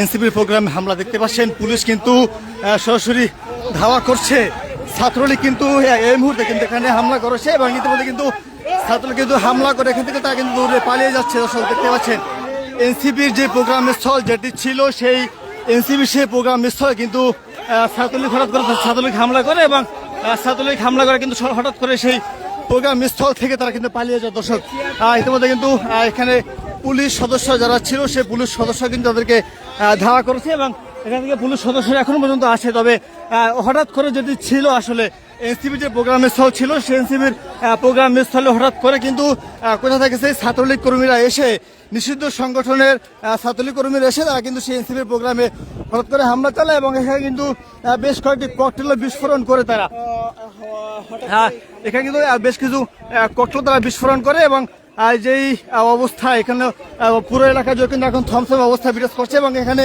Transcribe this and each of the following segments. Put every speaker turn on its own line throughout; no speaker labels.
এনসিপির প্রোগ্রামে হামলা দেখতে পাচ্ছেন। পুলিশ কিন্তু সরাসরি ধাওয়া করছে। ছাত্রলীগ কিন্তু এই মুহূর্তে কিন্তু এখানে হামলা করেছে এবং ইতিমধ্যে কিন্তু ছাত্রলীগ কিন্তু হামলা করে এখান থেকে তারা কিন্তু পালিয়ে যাচ্ছে। দর্শক, দেখতে পাচ্ছেন, এনসিপির যে প্রোগ্রাম স্থল যেটি ছিল, সেই এনসিপির সেই প্রোগ্রাম স্থল কিন্তু ছাত্রলীগ হঠাৎ করে ছাত্রলীগ হামলা করে এবং ছাত্রলীগ হামলা করে কিন্তু হঠাৎ করে সেই প্রোগ্রাম স্থল থেকে তারা কিন্তু পালিয়ে যায়। দর্শক ইতিমধ্যে কিন্তু এখানে পুলিশ সদস্য যারা ছিল সে পুলিশ সদস্য কিন্তু তাদেরকে ধাওয়া করেছে এবং এখান থেকে পুলিশ সদস্যরা এখনও পর্যন্ত আসে। তবে হঠাৎ করে যদি ছিল আসলে এনসিপির যে প্রোগ্রাম স্থল ছিল সেই এনসিপির প্রোগ্রাম স্থলে হঠাৎ করে কিন্তু কোথা থেকে সেই ছাত্রলীগ কর্মীরা এসে নিষিদ্ধ সংগঠনের ছাত্রলীগ কর্মীরা এসে তারা কিন্তু সেই এনসিপির প্রোগ্রামে হঠাৎ করে হামলা চালায় এবং এখানে কিন্তু বেশ কয়েকটি ককটেল বিস্ফোরণ করে তারা। হ্যাঁ এখানে কিন্তু বেশ কিছু ককটেল তারা বিস্ফোরণ করে এবং যেই অবস্থা এখানে পুরো এলাকা জুড়ে কিন্তু এখন থমথম অবস্থা বিরাজ করছে এবং এখানে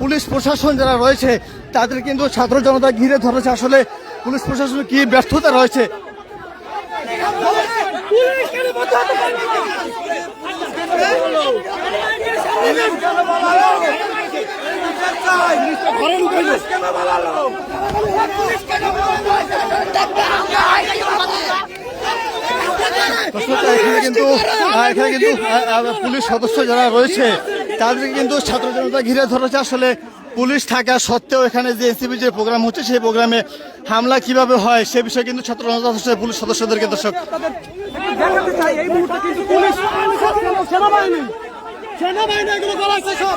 পুলিশ প্রশাসন যারা রয়েছে, তাদের কিন্তু ছাত্র জনতা ঘিরে ধরেছে। আসলে পুলিশ প্রশাসনের কি ব্যর্থতা রয়েছে? এখানে কিন্তু আহ, এখানে কিন্তু পুলিশ সদস্য যারা রয়েছে তাদেরকে কিন্তু ছাত্র জনতা ঘিরে ধরেছে। আসলে পুলিশ থাকা সত্ত্বেও এখানে যে এনসিপি যে প্রোগ্রাম হচ্ছে সেই প্রোগ্রামে হামলা কীভাবে হয় সে বিষয়ে কিন্তু ছাত্র জনতা পুলিশ সদস্যদেরকে দর্শক
সেনাবাহিনী সেনাবাহিনী এগুলো সব।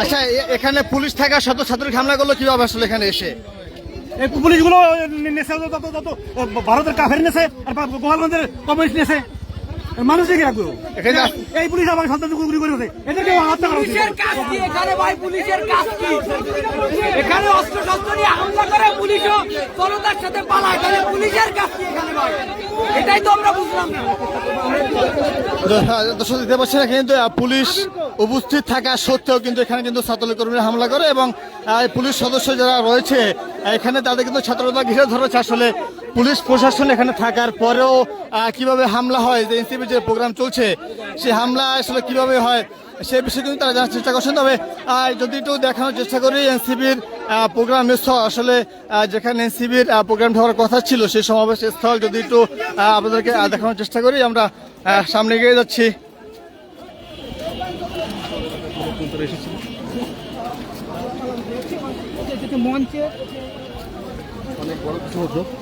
আচ্ছা এখানে পুলিশ থাকা সত্ত্বেও ছাত্রলীগ হামলা করল, কীভাবে আসলে এখানে এসে?
এই পুলিশগুলো নেছে ভারতের কাফের নেছে, আর গোপালগঞ্জের কমিউনিস্ট নেছে। কি রাখব। এই পুলিশ আমার সন্তান গুলি করে এদেরকে হত্যা করা
পুলিশের কাজ কি? এখানে ভাই পুলিশের কাজ কি? এখানে অস্ত্র শস্ত্র নিয়ে হামলা করে পুলিশও জনতার সাথে পালায়। তাহলে পুলিশের কাজ কি এখানে ভাই? এটাই তো আমরা বুঝলাম না।
দর্শক দিতে পারছে না কিন্তু পুলিশ উপস্থিত থাকা সত্ত্বেও কিন্তু এখানে কিন্তু ছাত্রলীগ কর্মীরা হামলা করে এবং পুলিশ সদস্য যারা রয়েছে এখানে তাদের কিন্তু ছাত্রতা ঘিরে ধরেছে। আসলে পুলিশ প্রশাসন এখানে থাকার পরেও কীভাবে হামলা হয় যে এনসিপি যে প্রোগ্রাম চলছে সেই হামলা আসলে কীভাবে হয় সে বিষয়ে কিন্তু তারা জানার চেষ্টা করছেন। তবে যদি একটু দেখানোর চেষ্টা করি এনসিবির প্রোগ্রাম স্থল আসলে যেখানে এনসিবির প্রোগ্রাম হওয়ার কথা ছিল সেই সমাবেশ স্থল যদি একটু আপনাদেরকে দেখানোর চেষ্টা করি আমরা সামনে এগিয়ে যাচ্ছি।
মঞ্চে
আহ, ঠিক এই আহ,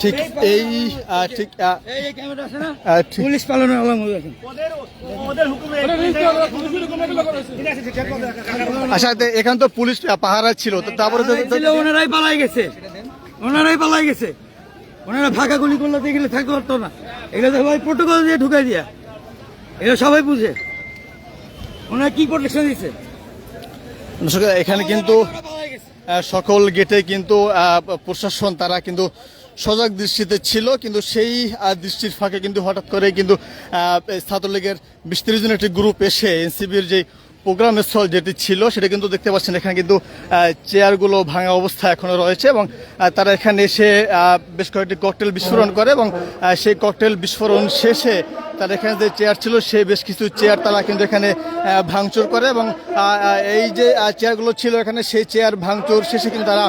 ঠিক আহ, আহ, ঠিক
পুলিশ পালনের
আচ্ছা এখানে তো পুলিশ পাহারা ছিল তারপরে
ওনারাই পালাই গেছে। ওনারাই পালাই গেছে। ওনারা ফাঁকা গুলি করলে তো এগুলো থাকতে পারতো না। এগুলো তো ভাই প্রোটোকল দিয়ে ঢুকাই দিয়া। এগুলো সবাই বুঝে। ওনারা কি প্রোটেকশন দিচ্ছে
এখানে কিন্তু সকল গেটে কিন্তু প্রশাসন, তারা কিন্তু সজাগ দৃষ্টিতে ছিল, কিন্তু সেই দৃষ্টির ফাঁকে কিন্তু হঠাৎ করে কিন্তু ছাত্রলীগের বিশ তিরিশ জন একটি গ্রুপ এসে এনসিবির যে প্রোগ্রাম স্থল যেটি ছিল সেটা কিন্তু দেখতে পাচ্ছেন এখানে কিন্তু চেয়ারগুলো ভাঙা অবস্থা এখনও রয়েছে এবং তারা এখানে এসে বেশ কয়েকটি ককটেল বিস্ফোরণ করে এবং সেই ককটেল বিস্ফোরণ শেষে তার এখানে যে চেয়ার ছিল সেই বেশ কিছু চেয়ার তারা কিন্তু এখানে ভাঙচুর করে এবং এই যে চেয়ারগুলো ছিল এখানে সেই চেয়ার ভাঙচুর শেষে কিন্তু তারা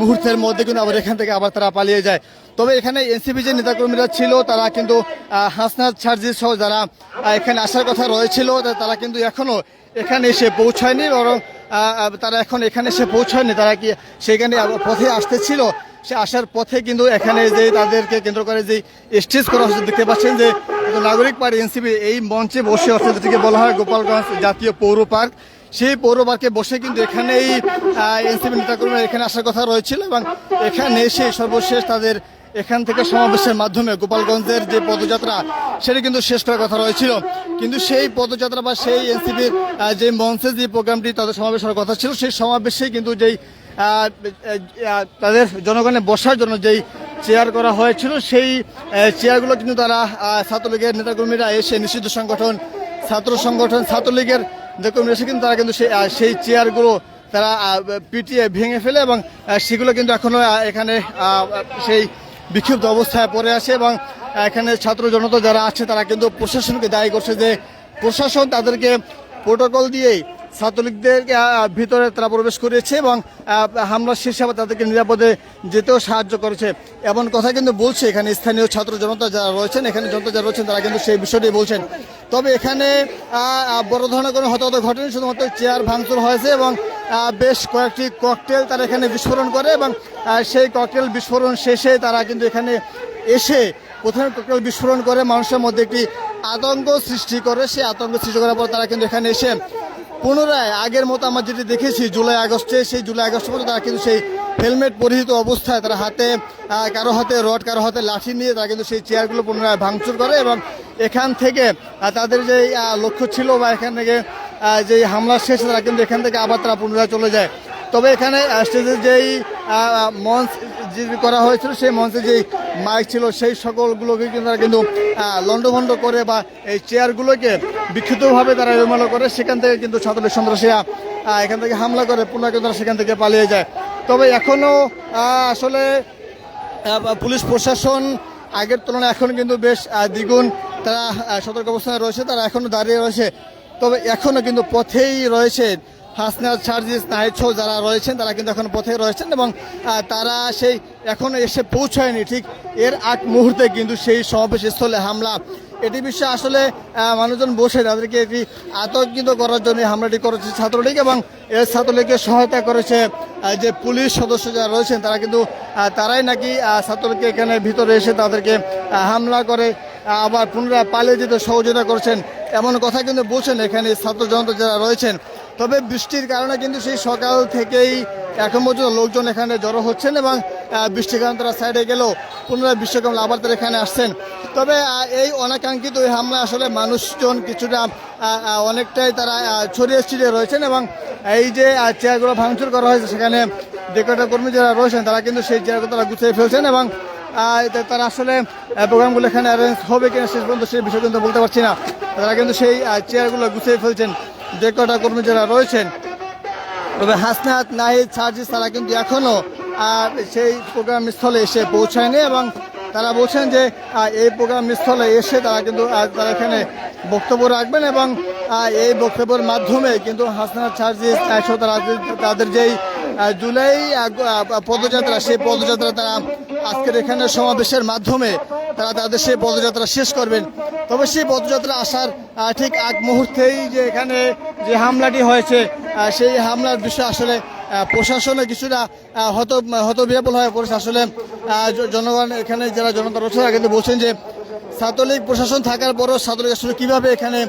মুহূর্তের মধ্যে কিন্তু আবার এখান থেকে আবার তারা পালিয়ে যায়। তবে এখানে এনসিপি যে নেতাকর্মীরা ছিল তারা কিন্তু আহ, হাসনাত সার্জি সহ যারা এখানে আসার কথা রয়েছিল তারা কিন্তু এখনও এখানে এসে পৌঁছায়নি, বরং তারা এখন এখানে এসে পৌঁছায়নি। তারা কি সেখানে পথে আসতেছিল? সে আসার পথে কিন্তু এখানে যে তাদেরকে কেন্দ্র করে যে স্টেজ করা হচ্ছে, দেখতে পাচ্ছেন যে নাগরিক পার্টি এনসিপি এই মঞ্চে বসে অর্থাৎ যেটিকে বলা হয় গোপালগঞ্জ জাতীয় পৌর পার্ক। সেই পৌর পার্কে বসে কিন্তু এখানেই এনসিপি নেতাকর্মীরা এখানে আসার কথা রয়েছিল এবং এখানে এসে সর্বশেষ তাদের এখান থেকে সমাবেশের মাধ্যমে গোপালগঞ্জের যে পদযাত্রা, সেটা কিন্তু শেষ করার কথা রয়েছিল। কিন্তু সেই পদযাত্রা বা সেই এনসিপির যে মঞ্চে যে প্রোগ্রামটি তাদের সমাবেশ হওয়ার কথা ছিল, সেই সমাবেশে কিন্তু যেই তাদের জনগণের বসার জন্য যেই চেয়ার করা হয়েছিল, সেই চেয়ারগুলো কিন্তু তারা ছাত্রলীগের নেতাকর্মীরা এসে নিষিদ্ধ সংগঠন, ছাত্র সংগঠন, ছাত্রলীগের নেতাকর্মীরা এসে কিন্তু তারা কিন্তু সেই সেই চেয়ারগুলো তারা পিটিয়ে ভেঙে ফেলে এবং সেগুলো কিন্তু এখনও এখানে সেই বিক্ষিপ্ত অবস্থায় পড়ে আছে এবং এখানে ছাত্র জনতা যারা আছে তারা কিন্তু প্রশাসনকে দায়ী করছে যে প্রশাসন তাদেরকে প্রোটোকল দিয়েই ছাত্রলীগদের ভিতরে তারা প্রবেশ করেছে এবং আহ, হামলা শেষে আবার তাদেরকে নিরাপদে যেতেও সাহায্য করেছে। এমন কথা কিন্তু বলছে এখানে স্থানীয় ছাত্র জনতা যারা রয়েছেন এখানে জনতা যারা রয়েছেন তারা কিন্তু সেই বিষয়টি বলছেন। তবে এখানে বড় ধরনের কোনো হতাহত ঘটেনি শুধুমাত্র চেয়ার ভাঙচুর হয়েছে এবং বেশ কয়েকটি ককটেল তারা এখানে বিস্ফোরণ করে এবং সেই ককটেল বিস্ফোরণ শেষে তারা কিন্তু এখানে এসে প্রথমে ককটেল বিস্ফোরণ করে, মানুষের মধ্যে একটি আতঙ্ক সৃষ্টি করে। সেই আতঙ্ক সৃষ্টি করার পর তারা কিন্তু এখানে এসে পুনরায় আগের মতো আমরা যেটি দেখেছি, জুলাই আগস্টে, সেই জুলাই আগস্টের মতো তারা কিন্তু সেই হেলমেট পরিহিত অবস্থায় তারা হাতে কারও হাতে রড, কারও হাতে লাঠি নিয়ে তারা কিন্তু সেই চেয়ারগুলো পুনরায় ভাঙচুর করে এবং এখান থেকে তাদের যে লক্ষ্য ছিল বা এখান থেকে যে হামলা শেষ, তারা কিন্তু এখান থেকে আবার তারা পুনরায় চলে যায়। তবে এখানে স্টেজের যেই মঞ্চ করা হয়েছিল, সেই মঞ্চে যেই মাইক ছিল, সেই সকলগুলোকে কিন্তু তারা কিন্তু লণ্ডভণ্ড করে বা এই চেয়ারগুলোকে বিক্ষিপ্তভাবে তারা এলোমেলো করে, সেখান থেকে কিন্তু ছাত্রলীগ সন্ত্রাসীরা এখান থেকে হামলা করে, পুনরায় তারা সেখান থেকে পালিয়ে যায়। তবে এখনও আসলে পুলিশ প্রশাসন আগের তুলনায় এখন কিন্তু বেশ দ্বিগুণ তারা সতর্ক অবস্থানে রয়েছে, তারা এখনও দাঁড়িয়ে রয়েছে। তবে এখনও কিন্তু পথেই রয়েছে হাসনাত সার্জিস নাহিদ সহ যারা রয়েছেন, তারা কিন্তু এখন পথে রয়েছেন এবং তারা সেই এখনও এসে পৌঁছায়নি। ঠিক এর আগ মুহূর্তে কিন্তু সেই সমাবেশ স্থলে হামলা। এটি বিষয়ে আসলে মানুষজন বসে তাদেরকে এটি আতঙ্কিত করার জন্য হামলাটি করেছে ছাত্রলীগ এবং এর ছাত্রলীগকে সহায়তা করেছে যে পুলিশ সদস্য যারা রয়েছেন, তারা কিন্তু তারাই নাকি ছাত্রলীগকে এখানে ভিতরে এসে তাদেরকে হামলা করে আবার পুনরায় পালিয়ে যেতে সহযোগিতা করছেন। এমন কথা কিন্তু বলছেন এখানে ছাত্র জনতা যারা রয়েছেন। তবে বৃষ্টির কারণে কিন্তু সেই সকাল থেকেই এখন পর্যন্ত লোকজন এখানে জড়ো হচ্ছেন এবং বৃষ্টির কারণে তারা সাইডে গেলেও পুনরায় বিশ্বকাপ আবার তারা এখানে আসছেন। তবে এই অনাকাঙ্ক্ষিত এই হামলা আসলে মানুষজন কিছুটা অনেকটাই তারা ছড়িয়ে ছিটিয়ে রয়েছেন এবং এই যে চেয়ারগুলো ভাঙচুর করা হয়েছে, সেখানে ডেকোরেটর কর্মী যারা রয়েছেন, তারা কিন্তু সেই চেয়ারগুলো তারা গুছিয়ে ফেলছেন এবং তারা আসলে প্রোগ্রামগুলো এখানে অ্যারেঞ্জ হবে কিনা শেষ পর্যন্ত সেই বিষয় কিন্তু বলতে পারছি না। তারা কিন্তু সেই চেয়ারগুলো গুছিয়ে ফেলছেন। ডেকোরেটর কর্মী যারা রয়েছেন, তবে হাসনাত নাহিদ সার্জিস তারা কিন্তু এখনও আর সেই প্রোগ্রাম স্থলে এসে পৌঁছায়নি এবং তারা বলছেন যে এই প্রোগ্রাম স্থলে এসে তারা কিন্তু তারা এখানে বক্তব্য রাখবেন এবং এই বক্তব্যের মাধ্যমে কিন্তু হাসনাত সার্জিস তারা তাদের যেই জুলাই পদযাত্রা, সেই পদযাত্রা তারা আজকের এখানে সমাবেশের মাধ্যমে তারা তাদের সেই পদযাত্রা শেষ করবেন। তবে সেই পদযাত্রা আসার ঠিক আগ মুহূর্তেই যে এখানে যে হামলাটি হয়েছে সেই হামলার বিষয়ে আসলে প্রশাসনে কিছুটা হত হতবিহবল হয়ে পড়েছে। আসলে জনগণ এখানে যারা জনতা রয়েছে তারা কিন্তু বলছেন যে ছাত্রলীগ প্রশাসন থাকার পরও ছাত্রলীগ আসলে কীভাবে এখানে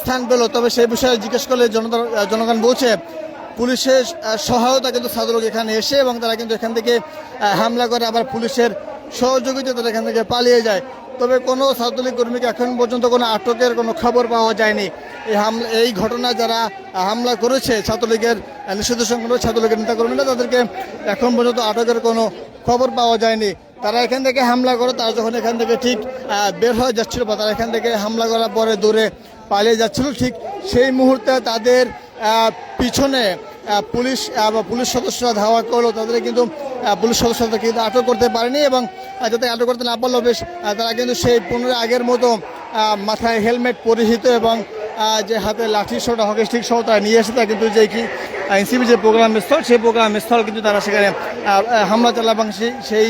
স্থান পেল, তবে সেই বিষয়ে জিজ্ঞেস করলে জনতা, জনগণ বলছে পুলিশের সহায়তা কিন্তু ছাত্রলীগ এখানে এসে এবং তারা কিন্তু এখান থেকে হামলা করে আবার পুলিশের সহযোগিতা তারা এখান থেকে পালিয়ে যায়। তবে কোনো ছাত্রলীগ কর্মীকে এখন পর্যন্ত কোনো আটকের কোনো খবর পাওয়া যায়নি। এই হামলা, এই ঘটনা যারা হামলা করেছে ছাত্রলীগের নিষিদ্ধ সংগঠন ছাত্রলীগের নেতাকর্মীরা, তাদেরকে এখন পর্যন্ত আটকের কোনো খবর পাওয়া যায়নি। তারা এখান থেকে হামলা করে, তারা যখন এখান থেকে ঠিক বের হয়ে যাচ্ছিল বা তারা এখান থেকে হামলা করার পরে দূরে পালিয়ে যাচ্ছিল, ঠিক সেই মুহূর্তে তাদের পিছনে পুলিশ পুলিশ সদস্যরা ধাওয়া করল, তাদের কিন্তু পুলিশ সদস্যরা কিন্তু আটক করতে পারেনি এবং যাতে আটক করতে না পারল বেশ তারা কিন্তু সেই পুনরায় আগের মতো মাথায় হেলমেট পরিহিত এবং যে হাতে লাঠি সহ হকি স্টিক সহ তারা নিয়ে এসে তারা কিন্তু যে কি এনসিবি যে প্রোগ্রাম স্থল, সেই প্রোগ্রাম স্থল কিন্তু তারা সেখানে হামলা চালা এবং সেই সেই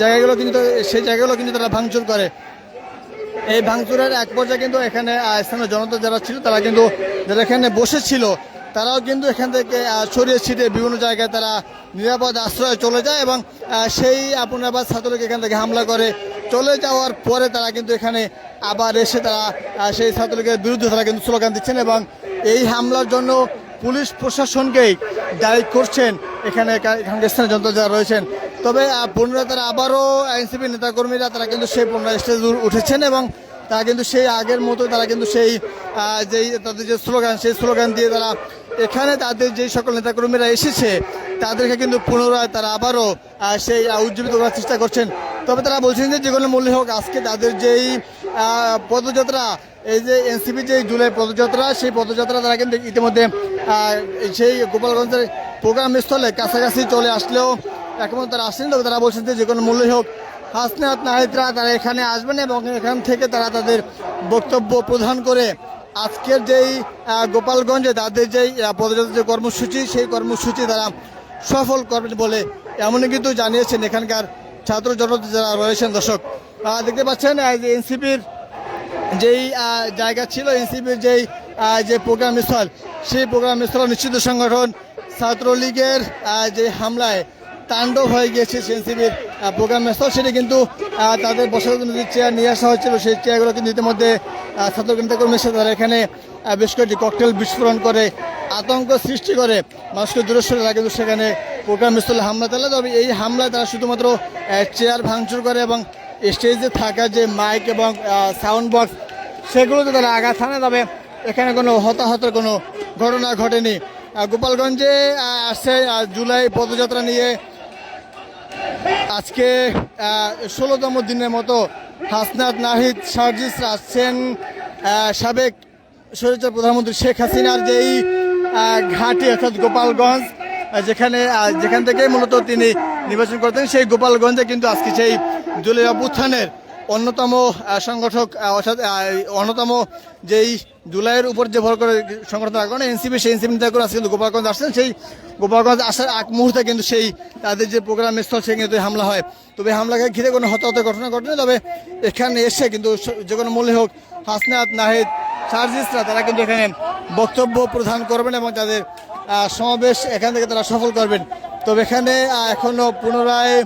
জায়গাগুলো কিন্তু সেই জায়গাগুলো কিন্তু তারা ভাঙচুর করে। এই ভাঙচুরের এক পর্যায়ে কিন্তু এখানে স্থানীয় জনতা যারা ছিল, তারা কিন্তু, যারা এখানে বসেছিল তারাও কিন্তু এখান থেকে ছড়িয়ে ছিটিয়ে বিভিন্ন জায়গায় তারা নিরাপদ আশ্রয়ে চলে যায় এবং সেই আপনার ছাত্রলীগ এখান থেকে হামলা করে চলে যাওয়ার পরে তারা কিন্তু এখানে আবার এসে তারা সেই ছাত্রলীগের বিরুদ্ধে তারা কিন্তু স্লোগান দিচ্ছেন এবং এই হামলার জন্য পুলিশ প্রশাসনকেই দায়ী করছেন এখানে এখানকার স্থানীয় জনতা যারা রয়েছেন। তবে পুনরায় তারা আবারও এনসিপি নেতাকর্মীরা তারা কিন্তু সেই পুনরায় স্টেজে উঠেছেন এবং তারা কিন্তু সেই আগের মতো তারা কিন্তু সেই যেই তাদের যে স্লোগান, সেই স্লোগান দিয়ে তারা এখানে তাদের যেই সকল নেতাকর্মীরা এসেছে, তাদেরকে কিন্তু পুনরায় তারা আবারও সেই উজ্জীবিত করার চেষ্টা করছেন। তবে তারা বলছেন যে যে কোনো মূল্যে হোক, আজকে তাদের যেই পদযাত্রা, এই যে এনসিপি যে জুলাই পদযাত্রা, সেই পদযাত্রা তারা কিন্তু ইতিমধ্যে সেই গোপালগঞ্জের প্রোগ্রাম স্থলে কাছাকাছি চলে আসলেও এখন তারা আসেন। তবে তারা বলছেন যে যে কোনো মূল্যে হোক হাসনাত নাহিদরা তারা এখানে আসবেন এবং এখান থেকে তারা তাদের বক্তব্য প্রদান করে আজকের যেই গোপালগঞ্জে তাদের যেই আহ, পদযাত্রার যে কর্মসূচি সেই কর্মসূচি তারা সফল করবেন বলে এমনই কিন্তু জানিয়েছেন এখানকার ছাত্র জনতা যারা রয়েছেন দর্শক। দেখতে পাচ্ছেন যে এনসিপির যেই জায়গা ছিল এনসিপির যেই যে প্রোগ্রাম স্থল সেই প্রোগ্রাম স্থল নিশ্চিত সংগঠন ছাত্রলীগের যে হামলায় তাণ্ডব হয়ে গিয়েছে এনসিপির প্রোগ্রাম স্থল সেটি কিন্তু তাদের বসার জন্য যে চেয়ার নিয়ে আসা হয়েছিল সেই চেয়ারগুলো কিন্তু ইতিমধ্যে আহ, ছাত্র নেতাকর্মী এসে তারা এখানে বেশ কয়েকটি ককটেল বিস্ফোরণ করে আতঙ্ক সৃষ্টি করে। মানুষকে দূরে সরে তারা কিন্তু সেখানে প্রোগ্রাম স্থলে হামলা চালায়। তবে এই হামলায় তারা শুধুমাত্র চেয়ার ভাঙচুর করে এবং স্টেজে থাকা যে মাইক এবং সাউন্ড বক্স সেগুলোতে তারা আঘাত হানে। তবে এখানে কোনো হতাহতের কোনো ঘটনা ঘটেনি। গোপালগঞ্জে আসছে জুলাই পদযাত্রা নিয়ে আজকে ষোলোতম দিনের মতো হাসনাত নাহিদ সার্জিস আসছেন সাবেক স্বৈরাচার প্রধানমন্ত্রী শেখ হাসিনার যেই ঘাঁটি অর্থাৎ গোপালগঞ্জ যেখানে যেখান থেকে মূলত তিনি নির্বাচন করতেন, সেই গোপালগঞ্জে কিন্তু আজকে সেই জুলাই অভ্যুত্থানের অন্যতম সংগঠক অর্থাৎ অন্যতম যেই জুলাইয়ের উপর যে ভর করে সংগঠন রাখবেন এনসিপি, সেই এনসিপি নেতা করে আজকে গোপালগঞ্জ আসছেন। সেই গোপালগঞ্জ আসার আগ মুহূর্তে কিন্তু সেই তাদের যে প্রোগ্রাম স্থল সেখানে কিন্তু হামলা হয়। তবে হামলাকে ঘিরে কোনো হতাহতের ঘটনা ঘটেনি, তবে এখানে এসে কিন্তু যে কোনো মূল্যে হোক, হাসনাত, নাহিদ, সার্জিসরা তারা কিন্তু এখানে বক্তব্য প্রদান করবেন এবং তাদের সমাবেশ এখান থেকে তারা সফল করবেন। তবে এখানে এখনও পুনরায়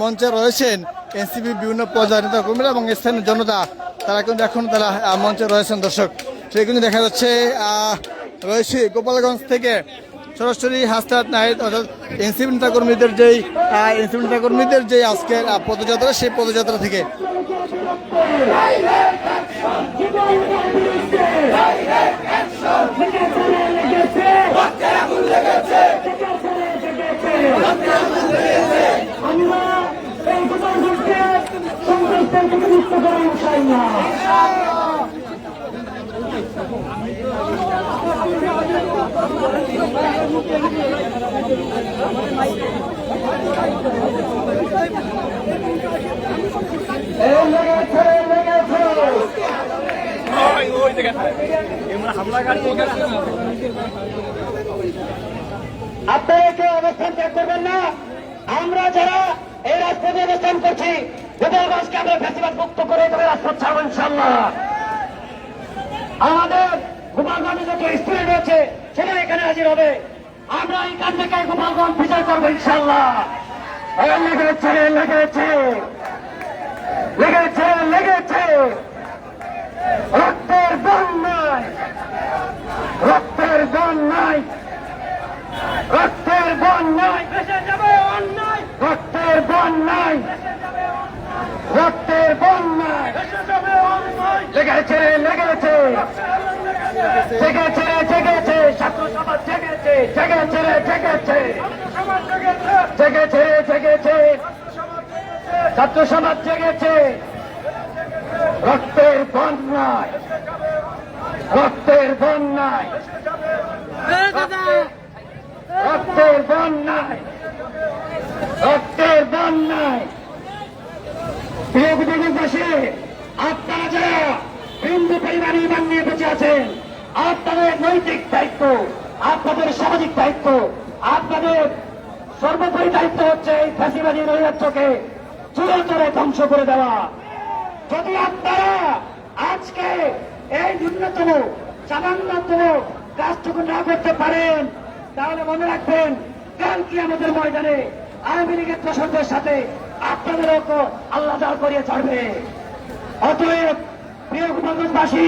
মঞ্চে রয়েছেন এনসিপি বিভিন্ন পর্যায়ের নেতা কর্মীরা এবং স্থানীয় জনতা, তারা কিন্তু এখন তারা মঞ্চে রয়েছেন দর্শক। সেই কিন্তু দেখা যাচ্ছে রয়েছে গোপালগঞ্জ থেকে সরাসরি হাসনাত নাহিদ, অর্থাৎ এনসিপি নেতা কর্মীদের যেই এনসিপি নেতা কর্মীদের যে আজকের পদযাত্রা, সেই পদযাত্রা থেকে।
থেকে মুক্ত করে ইনশাআল্লাহ আপনারা কেউ অবস্থান ত্যাগ করবেন না। আমরা যারা এই রাজপথে অবস্থান করছি গোপালগঞ্জকে আমরা ফেসিবাদ মুক্ত করে তবে রাজপথ ছাড়বো ইনশাল্লাহ আমাদের গোপালগঞ্জে যত স্টুডেন্ট রয়েছে সবাই এখানে হাজির হবে। আমরা এখান থেকে গোপালগঞ্জ বিজয় করব ইনশাল্লাহ লেগেছে লেগেছে লেগেছে লেগেছে রক্তের রক্তের বন্যায় রক্তের বন্যায় ভেসে যাবে অন্যায়। রক্তের বন্যায় রক্তের বন্যায়। লেগেছে ছাত্র সমাজ জেগেছে রক্তের বন্যায়। রক্তের বন্যায়। রক্তের বন্যায়। রক্তের বন্যায়। প্রিয় কুটুম্বাসী আপনারা যারা হিন্দু পরিবার ইমান নিয়ে বেঁচে আছেন, আপনাদের নৈতিক দায়িত্ব, আপনাদের সামাজিক দায়িত্ব, আপনাদের সর্বোপরি দায়িত্ব হচ্ছে এই ফাঁসিবাদী নৈরাজ্যকে চূড়ান্তরে ধ্বংস করে দেওয়া। যদি আপনারা আজকে এই ন্যূনতম, সামান্যতম কাজটুকু না করতে পারেন, তাহলে মনে রাখবেন কালকে আমাদের ময়দানে আওয়ামী লীগের দোষরদের সাথে আপনাদেরও তো আল্লাহ জাল করিয়ে ছাড়বে। অতএব, প্রিয় গোপালগঞ্জবাসী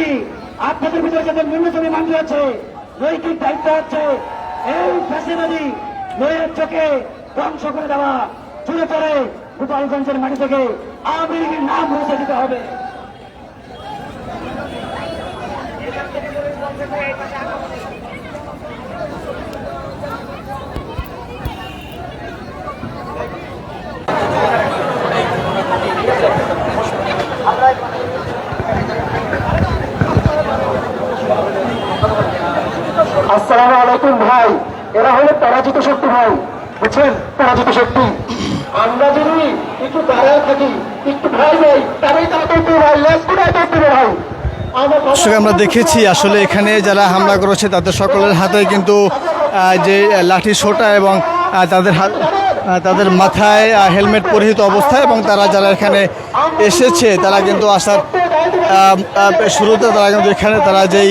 আপনাদের ভিতরে যাদের ন্যূনতম মান আছে নৈতিক দায়িত্ব হচ্ছে এই ফ্যাসিবাদী নয়ের চোখে ধ্বংস করে দেওয়া চুলে পড়ে গোপালগঞ্জের মাটি থেকে আওয়ামী লীগের নাম মুছে দিতে হবে। আসসালামু আলাইকুম ভাই। এরা হলো পরাজিত শক্তি ভাই। বুঝছেন? পরাজিত শক্তি। আমরা যদি একটু দাঁড়ায় থাকি, একটু ভয় নেই, তবেই তারা তো ভাই লেস করে তো ভাই আমার
আমরা দেখেছি আসলে এখানে যারা হামলা করেছে, তাদের সকলের হাতে কিন্তু যে লাঠি সোটা এবং তাদের হাত তাদের মাথায় হেলমেট পরিহিত অবস্থায় এবং তারা যারা এখানে এসেছে, তারা কিন্তু আসার শুরুতে তারা কিন্তু এখানে, তারা যেই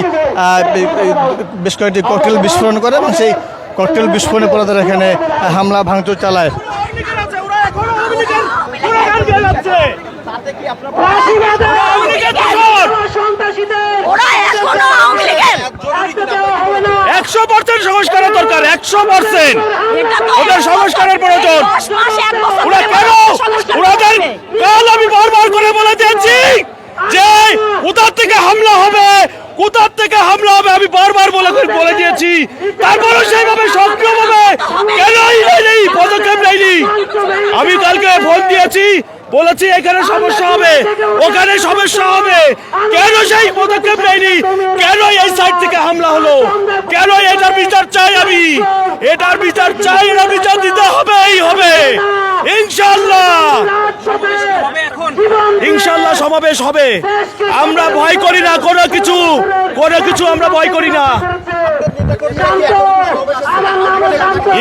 বেশ কয়েকটি ককটেল বিস্ফোরণ করে এবং সেই ককটেল বিস্ফোরণের পরে তারা এখানে হামলা ভাঙচুর চালায়।
একশো পার্সেন্ট সংস্কারের দরকার, একশো পার্সেন্ট। ওদের সংস্কারের প্রয়োজন। ওরা কেন? ওনাদের। কাল আমি বারবার করে বলে দিয়েছি যে কোথার থেকে হামলা হবে কোথার থেকে হামলা হবে? আমি বারবার বলে বলে দিয়েছি। তারপরে সেইভাবে সক্রিয়ভাবে কেন নেই পদক্ষেপ নেয়নি? আমি কালকে ফোন দিয়েছি, বলেছি এখানে সমস্যা হবে। ওখানে সমস্যা হবে। কেন সেই পদক্ষেপ নেয়নি? কেন এই সাইড থেকে হামলা হলো? কেন এটার বিচার চাই আমি? এটার বিচার চাই এটা বিচার দিতে হবেই, হবে। ইনশাল্লাহ ইনশাল্লাহ সমাবেশ হবে। আমরা ভয় করি না, কোনো কিছু কোনো কিছু আমরা ভয় করি না।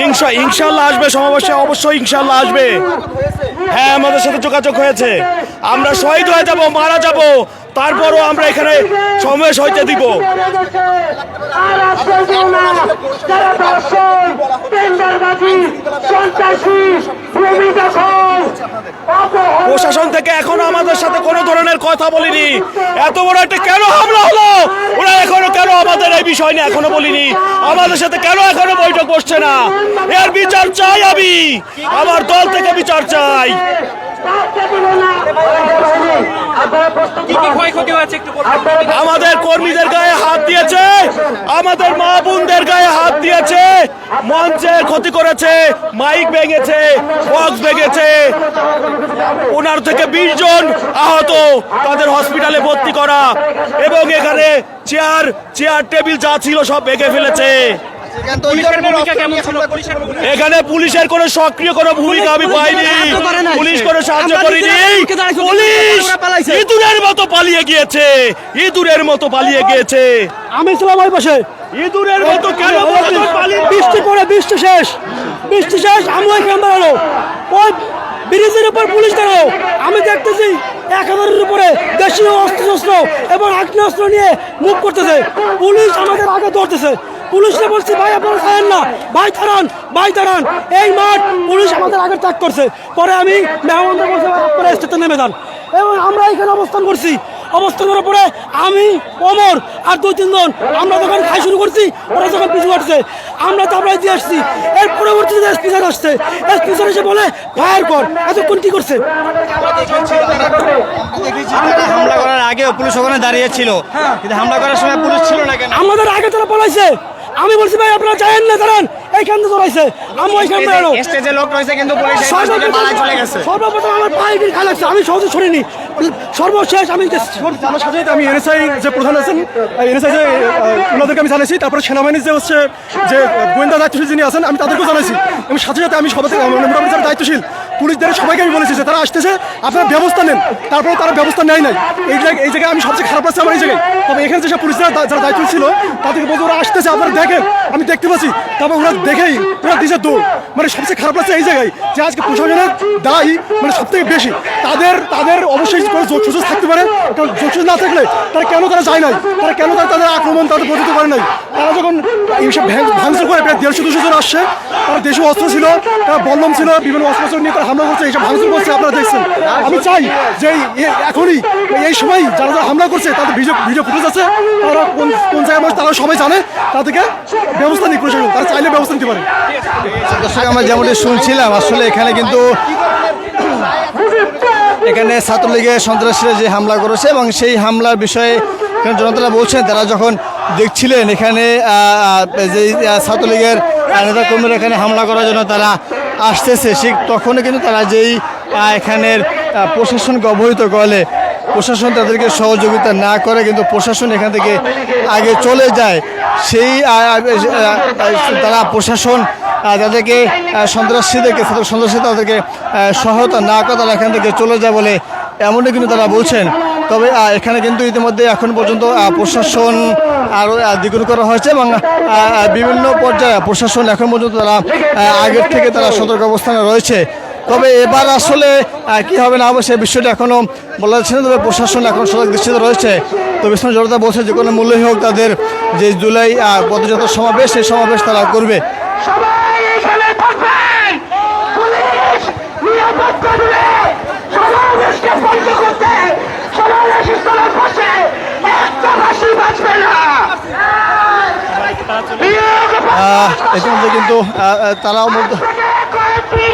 ইনশা ইনশাল্লাহ আসবে সমাবেশে, অবশ্যই ইনশাল্লাহ আসবে। হ্যাঁ আমাদের সাথে যোগাযোগ হয়েছে। আমরা শহীদ হয়ে যাব, মারা যাব। তারপরও আমরা এখানে সমাবেশ হইতে দিব। প্রশাসন থেকে এখনও আমাদের সাথে কোনো ধরনের কথা বলিনি। এত বড় একটা কেন হামলা হলো? ওরা এখনও কেন আমাদের এই বিষয় নিয়ে এখনও বলিনি? আমাদের সাথে কেন এখনও বৈঠক বসছে না? এর বিচার চাই আমি। আমার দল থেকে বিচার চাই। আমাদের কর্মীদের গায়ে হাত দিয়েছে। আমাদের মা বোনদের গায়ে হাত দিয়েছে। মঞ্চে ক্ষতি করেছে। মাইক ভেঙেছে। বক্স ভেঙেছে। ওনার থেকে বিশ জন আহত। তাদের হসপিটালে ভর্তি করা। এবং এখানে চেয়ার চেয়ার টেবিল যা ছিল সব ভেঙে ফেলেছে। এখানে পুলিশের কোনো সক্রিয় কোনো ভূমিকা আমি পাইনি। পুলিশ কোনো সাহায্য করেনি। পুলিশ ইঁদুরের মতো পালিয়ে গিয়েছে। ইঁদুরের মতো পালিয়ে গিয়েছে।
আমি ছিলাম ওই পাশে।
ইঁদুরের মতো কেন
বৃষ্টি পড়ে বৃষ্টি শেষ। বৃষ্টি শেষ আমি ওইখানে দাঁড়াল ওই ব্রিজের উপর পুলিশ দাঁড়াল আমি দেখতেছি এক হাজারের উপরে দেশীয় অস্ত্র শস্ত্র এবং আগ্নেয়াস্ত্র নিয়ে মুখ করতেছে। পুলিশ আমাদের আগে ধরতেছে। পুলিশকে বলছি ভাই আপনারা খায়েন না। ভাই দাঁড়ান ভাই দাঁড়ান। এই মাঠ পুলিশ আমাদের আগে ত্যাগ করছে। পরে আমি মেহমানদের বলছি আপনারা স্টেশনে নেমে যান। এবং আমরা এখানে অবস্থান করছি। অবস্থান করার পরে আমি অমর আর দুই তিনজন আমরা যখন খাই শুরু করছি ওরা যখন পিছু হাঁটছে আমরা তারপরে দিয়ে আসছি। এর পরবর্তীতে এসপি স্যার আসছে। এসপি স্যার এসে বলে ফায়ার কর এতক্ষণ কি করছে?
হামলা করার আগেও পুলিশ ওখানে দাঁড়িয়ে ছিল। কিন্তু হামলা করার সময় পুলিশ ছিল না কেন?
আমাদের আগে তারা পলাইছে। আমি বলছি ভাই আপনারা চাইেন না দাঁড়ান। এইখান থেকে ধরাইছে আমি ওইখান বেরোনো
স্টেজে লোক রয়েছে কিন্তু পুলিশ চলে গেছে।
সর্বপ্রথম আমার পায়ে গিয়ে খাই লাগছে। আমি সহজে সরিনি সর্বশেষ আমি
আমার সাথে আমি এনএসআই যে প্রধান আছেন এনএসআই যে ওনাদেরকে আমি জানাইছি তারপরে সেনাবাহিনীর যে হচ্ছে যে গোয়েন্দা দায়িত্বশীল যিনি আছেন আমি তাদেরকেও জানাইছি। আমি সাথে সাথে আমি সবাই থেকে মোটামুটি দায়িত্বশীল।
পুলিশদের সবাইকে আমি বলেছি যে তারা আসতেছে, আপনারা ব্যবস্থা নেন। তারপরে তারা ব্যবস্থা নেয় নাই। এই জায়গায় এই জায়গায় আমি সবচেয়ে খারাপ লাগছে আমার এই জায়গায়। তবে এখানে যেসব পুলিশরা যারা দায়িত্ব ছিল, তাদেরকে বলতে ওরা আসতেছে, আপনারা দেখেন, আমি দেখতে পাচ্ছি। তারপর ওরা দেখেই, ওরা দিছে দৌড়। মানে সবচেয়ে খারাপ লাগছে এই জায়গায় যে আজকে প্রশাসনের দায়ী মানে সব থেকে বেশি। তাদের তাদের অবশ্যই সুযোগ থাকতে পারে। কারণ যোগ সুযোগ না থাকলে তারা কেন তারা যায় নাই? তারা কেন তারা তাদের আক্রমণ তাদের প্রতিহত পারে নাই? তারা যখন এইসব ভাঙচুর করে প্রায় দেড়শো, দুশো জন আসছে, তারা দেশীয় অস্ত্র ছিল, তারা বল্লম ছিল, বিভিন্ন অস্ত্র নিয়ে তারা হামলা করছে, এইসব ভাঙচুর করছে, আপনারা দেখছেন। আমি চাই যে এখনই এই সময় যারা যারা হামলা করছে, তাদের ভিডিও ভিডিও ফুটেজ আছে, তারা কোন কোন জায়গায় তারা সবাই জানে, তাদেরকে ব্যবস্থা নিক প্রশাসন, তারা চাইলে ব্যবস্থা নিতে পারে।
আমরা যেমনটি শুনছিলাম, আসলে এখানে কিন্তু এখানে ছাত্রলীগের সন্ত্রাসীরা যে হামলা করেছে এবং সেই হামলার বিষয়ে এখানে জনতারা বলছেন, তারা যখন দেখছিলেন এখানে যে ছাত্রলীগের নেতাকর্মীরা এখানে হামলা করার জন্য তারা আসতেছে, ঠিক তখনও কিন্তু তারা যেই এখানের প্রশাসনকে অবহিত করলে প্রশাসন তাদেরকে সহযোগিতা না করে কিন্তু প্রশাসন এখান থেকে আগে চলে যায়। সেই তারা প্রশাসন তাদেরকে সন্ত্রাসীদেরকে সন্ত্রাসী তাদেরকে সহায়তা না করে তারা এখান থেকে চলে যায় বলে এমনই কিন্তু তারা বলছেন। তবে এখানে কিন্তু ইতিমধ্যে এখন পর্যন্ত প্রশাসন আরও দ্বিগুণ করা হয়েছে এবং বিভিন্ন পর্যায়ে প্রশাসন এখন পর্যন্ত তারা আগের থেকে তারা সতর্ক অবস্থানে রয়েছে। তবে এবার আসলে কি হবে না হবে সে বিষয়টা এখনও বলা যাচ্ছে না, তবে প্রশাসন এখন সজাগ দৃষ্টিতে রয়েছে। তবে ইসলাম জনতা বলছে যে কোনো মূল্যই হোক তাদের যে জুলাই পদযাত্রা সমাবেশ, সেই সমাবেশ তারা করবে।
সবাই এখানে থাকবেন! পুলিশ নিরাপত্তা দিলে সমাবেশকে বন্ধ করতে সমাবেশ স্থলের পাশে একটা ভাষী বাঁচবে না নিয়োগ
আহ, ইতিমধ্যে কিন্তু তারাও
কয়েকটি